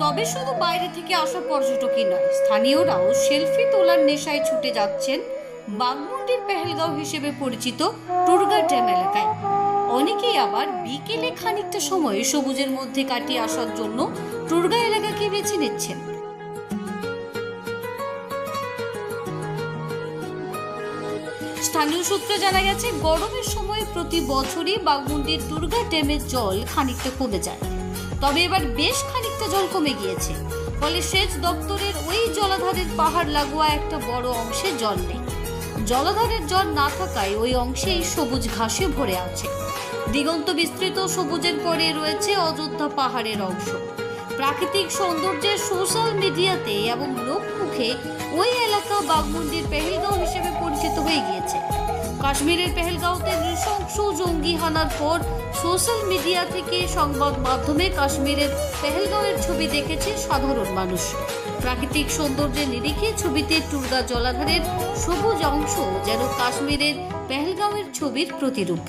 তবে শুধু বাইরে থেকে আসা পর্যটকই নয়, স্থানীয়রাও সেলফি তোলার নেশায় ছুটে যাচ্ছেন বাগমুন্ডির পেহেলগাঁও হিসেবে পরিচিত টুরগা ড্যাম এলাকায়। অনেকেই আবার বিকেলে খানিকটা সময় সবুজের মধ্যে কাটিয়ে আসার জন্য টুরগা এলাকাকে বেছে নিচ্ছেন। স্থানীয় সূত্রে জানা গেছে, গরমের সময় প্রতি বছরই বাগমুন্ডির দুর্গা ড্যামের জল খানিকটা কমে যায়। তবে এবার বেশ খানিকটা জল কমে গিয়েছে। ফলে সেচ দপ্তরের ওই জলাধারের পাহাড় লাগোয়া একটা বড় অংশে জল নেই। জলাধারের জল না থাকায় ওই অংশেই সবুজ ঘাসে ভরে আছে। দিগন্ত বিস্তৃত সবুজের পরে রয়েছে অযোধ্যা পাহাড়ের অংশ। প্রাকৃতিক সৌন্দর্যের সোশ্যাল মিডিয়াতে এবং লোকমুখে ওই এলাকা বাগমুন্ডির পেহেলগাঁও হিসেবে পরিচিত হয়ে গিয়েছে। কাশ্মীরের পেহেলগাঁওতে নৃশংস জঙ্গি হানার পর সোশ্যাল মিডিয়া থেকে সংবাদ মাধ্যমে কাশ্মীরের পেহেলগাঁওয়ের ছবি দেখেছে সাধারণ মানুষ। প্রাকৃতিক সৌন্দর্যের নিরিখে ছবিতে টুরগা জলাধারের সবুজ অংশ যেন কাশ্মীরের পেহেলগাঁওয়ের ছবির প্রতিরূপ।